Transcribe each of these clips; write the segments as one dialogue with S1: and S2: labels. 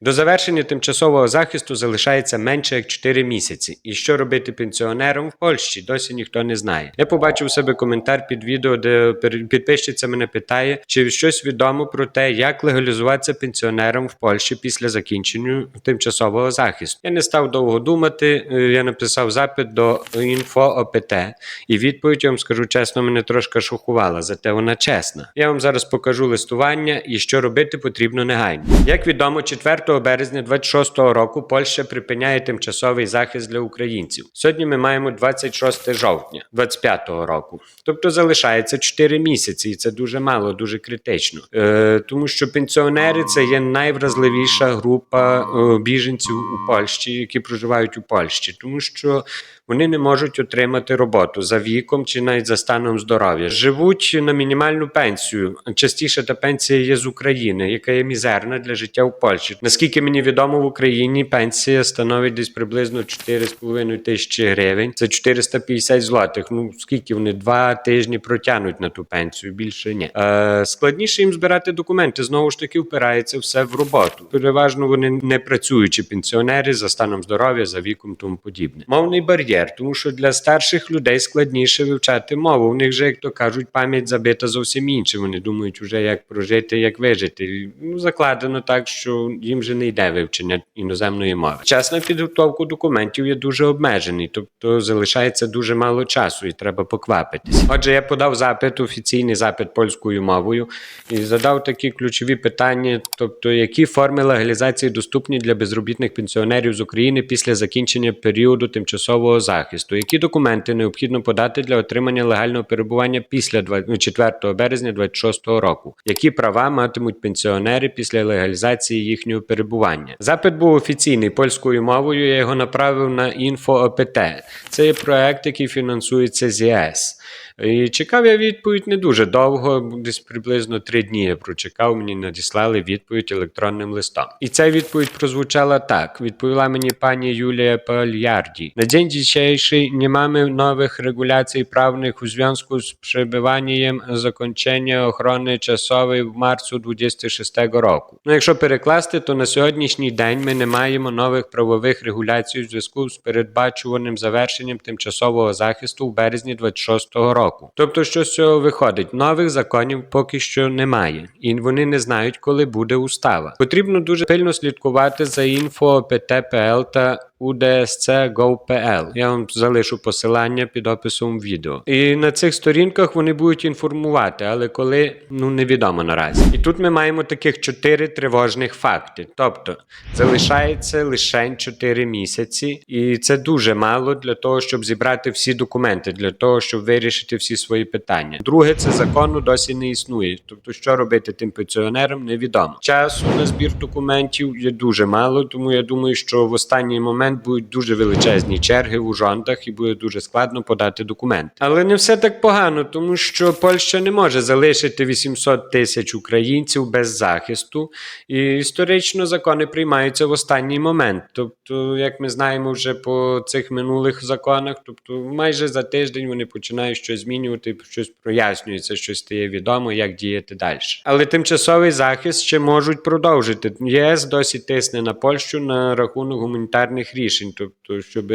S1: До завершення тимчасового захисту залишається менше як 4 місяці. І що робити пенсіонерам в Польщі, досі ніхто не знає. Я побачив себе коментар під відео, де підписчиця мене питає, чи щось відомо про те, як легалізуватися пенсіонерам в Польщі після закінчення тимчасового захисту. Я не став довго думати. е, Я написав запит до інфо-ОПТ, і відповідь я вам скажу чесно, мене трошки шокувала, зате вона чесна. Я вам зараз покажу листування і що робити потрібно негайно. Як відомо, 4 березня 26 року Польща припиняє тимчасовий захист для українців. Сьогодні ми маємо 26 жовтня 25 року. Тобто залишається 4 місяці, і це дуже мало, дуже критично. Е, тому що пенсіонери це є найвразливіша група е, біженців у Польщі, які проживають у Польщі, тому що вони не можуть отримати роботу за віком чи навіть за станом здоров'я. Живуть на мінімальну пенсію. Частіше та пенсія є з України, яка є мізерна для життя в Польщі. Наскільки мені відомо, в Україні пенсія становить десь приблизно 4,5 тисячі гривень. Це 450 злотих. Ну скільки вони два тижні протягнуть на ту пенсію? Більше ні. Е, складніше їм збирати документи. Знову ж таки, впирається все в роботу. Переважно вони не працюючі пенсіонери за станом здоров'я, за віком тому подібне. Мовний бар'єр, тому що для старших людей складніше вивчати мову. У них же, як то кажуть, пам'ять забита зовсім інше. Вони думають вже як прожити, як вижити. Ну закладено так, що їм же не йде вивчення іноземної мови. Час на підготовку документів є дуже обмежений, тобто залишається дуже мало часу і треба поквапитись. Отже, я подав запит, офіційний запит польською мовою і задав такі ключові питання: тобто, які форми легалізації доступні для безробітних пенсіонерів з України після закінчення періоду тимчасового захисту, які документи необхідно подати для отримання легального перебування після 4 березня 2026 року, які права матимуть пенсіонери після легалізації їхнього перебування. Запит був офіційний польською мовою. Я його направив на інфо-ОПТ. Це є проект, який фінансується з ЄС. І чекав я відповідь не дуже довго, десь приблизно три дні я прочекав, мені надіслали відповідь електронним листом. І ця відповідь прозвучала так: відповіла мені пані Юлія Пальярді. На день dzisiejszy nie mamy nowych regulacji prawnych w związku z przebywaniem zakończenia ochrony czasowej w marcu 26 року. Ну, якщо перекласти, то на сьогоднішній день ми не маємо нових правових регуляцій у зв'язку з передбачуваним завершенням тимчасового захисту в березні 26 року. Тобто, що з цього виходить? Нових законів поки що немає, і вони не знають, коли буде устава. Потрібно дуже пильно слідкувати за інфо ПТПЛ та UDSC.gov.pl. Я вам залишу посилання під описом відео. І на цих сторінках вони будуть інформувати, але коли ну невідомо наразі. І тут ми маємо таких чотири тривожних факти. Тобто залишається лише 4 місяці, і це дуже мало для того, щоб зібрати всі документи, для того, щоб вирішити всі свої питання. Друге, це закону досі не існує. Тобто, що робити тим пенсіонерам, невідомо. Часу на збір документів є дуже мало, тому я думаю, що в останній момент будуть дуже величезні черги у жонтах і буде дуже складно подати документ. Але не все так погано, тому що Польща не може залишити 800 тисяч українців без захисту, і історично закони приймаються в останній момент. Тобто, як ми знаємо вже по цих минулих законах, тобто майже за тиждень вони починають щось змінювати, щось прояснюється, щось стає відомо, як діяти далі. Але тимчасовий захист ще можуть продовжити. ЄС досі тисне на Польщу на рахунок гуманітарних рішень, тобто, щоб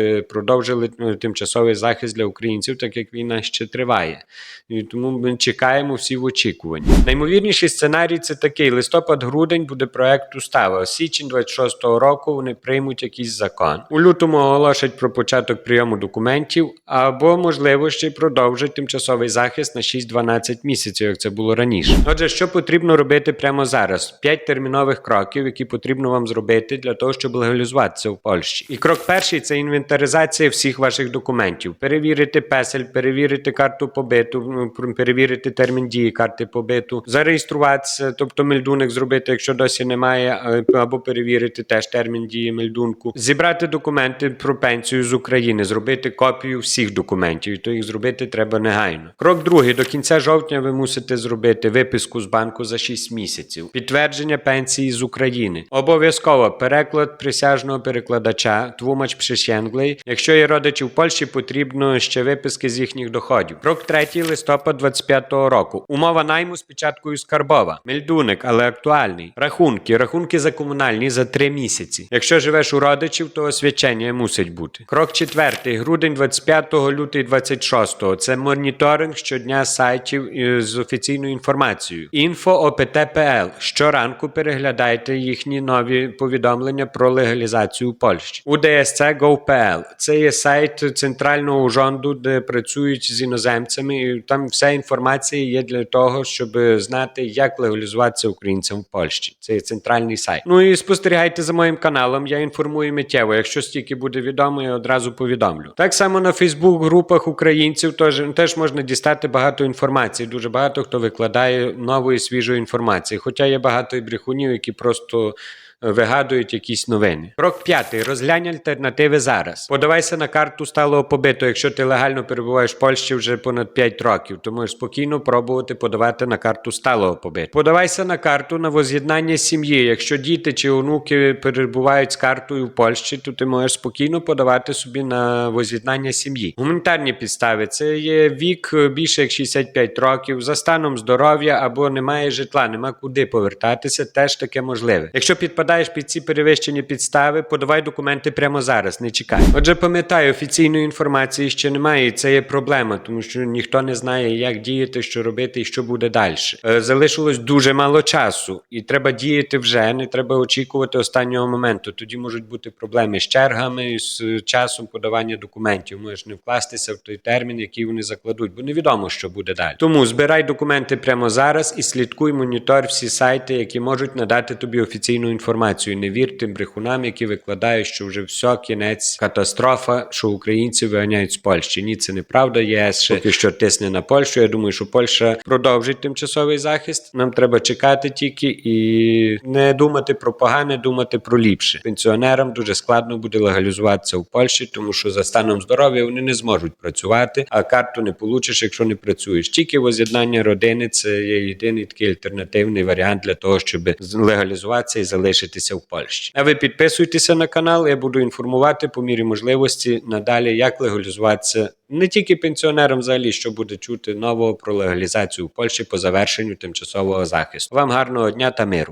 S1: продовжили ну, тимчасовий захист для українців, так як війна ще триває. І тому ми чекаємо всі в очікуванні. Наймовірніший сценарій це такий: листопад-грудень буде проект устава. Січень 26-го року вони приймуть якийсь закон. У лютому оголошать про початок прийому документів, або можливо ще й продовжать тимчасовий захист на 6-12 місяців, як це було раніше. Отже, що потрібно робити прямо зараз? П'ять термінових кроків, які потрібно вам зробити для того, щоб легалізуватися в Польщі. І крок перший це інвентаризація всіх ваших документів. Перевірити песель, перевірити карту побиту, перевірити термін дії карти побиту, зареєструватися, тобто мельдунок зробити, якщо досі немає, або перевірити теж термін дії мельдунку, зібрати документи про пенсію з України, зробити копію всіх документів. І то їх зробити треба негайно. Крок другий: до кінця жовтня ви мусите зробити виписку з банку за 6 місяців, підтвердження пенсії з України. Обов'язково переклад присяжного перекладача, твумач присяжний. Якщо є родичі в Польщі, потрібно ще виписки з їхніх доходів. Крок третій листопад 25-го року. Умова найму з печаткою скарбова. Мельдуник, але актуальний. Рахунки. Рахунки за комунальні за 3 місяці. Якщо живеш у родичів, то освячення мусить бути. Крок четвертий. Грудень 25-го, лютий 26-го. Це моніторинг щодня сайтів е, з офіційною інформацією. Інфо ОПТПЛ. Щоранку переглядайте їхні нові повідомлення про легалізацію Польщі. УДСЦ Gov.pl. Це є сайт центрального урządu, де працюють з іноземцями. І там вся інформація є для того, щоб знати, як легалізуватися українцям в Польщі. Це центральний сайт. Ну і спостерігайте за моїм каналом. Я інформую миттєво. Якщо стільки буде відомо, я одразу повідомлю. Так само на Фейсбук-групах українців теж, теж можна дістати багато інформації. Дуже багато хто викладає нової свіжої інформації. Хоча є багато і брехунів, які просто. Вигадують якісь новини. Крок п'ятий. Розглянь альтернативи зараз. Подавайся на карту сталого побиту. Якщо ти легально перебуваєш в Польщі вже понад 5 років, то можеш спокійно пробувати подавати на карту сталого побиту. Подавайся на карту на воз'єднання сім'ї. Якщо діти чи онуки перебувають з картою в Польщі, то ти можеш спокійно подавати собі на воз'єднання сім'ї. Гуманітарні підстави це є вік більше як 65 років, за станом здоров'я або немає житла, нема куди повертатися. Теж таке можливе. Якщо підпадаєш під ці перевищені підстави, подавай документи прямо зараз, не чекай. Отже, пам'ятай, офіційної інформації ще немає, і це є проблема, тому що ніхто не знає, як діяти, що робити і що буде далі. Е, Залишилось дуже мало часу, і треба діяти вже. Не треба очікувати останнього моменту. Тоді можуть бути проблеми з чергами, з часом подавання документів. Можеш не вкластися в той термін, який вони закладуть, бо невідомо, що буде далі. Тому збирай документи прямо зараз і слідкуй монітор всі сайти, які можуть надати тобі офіційну інформацію. Не вір тим брехунам, які викладають, що вже все, кінець, катастрофа, що українці виганяють з Польщі. Ні, це неправда. ЄС ще поки що тисне на Польщу. Я думаю, що Польща продовжить тимчасовий захист. Нам треба чекати тільки і не думати про погане, думати про ліпше. Пенсіонерам дуже складно буде легалізуватися в Польщі, тому що за станом здоров'я вони не зможуть працювати, а карту не получиш, якщо не працюєш. Тільки воз'єднання родини це є єдиний такий альтернативний варіант для того, щоб легалізуватися і залишитися в Польщі. А ви підписуйтеся на канал. Я буду інформувати по мірі можливості надалі, як легалізуватися не тільки пенсіонерам, взагалі, що буде чути нового про легалізацію в Польщі по завершенню тимчасового захисту. Вам гарного дня та миру.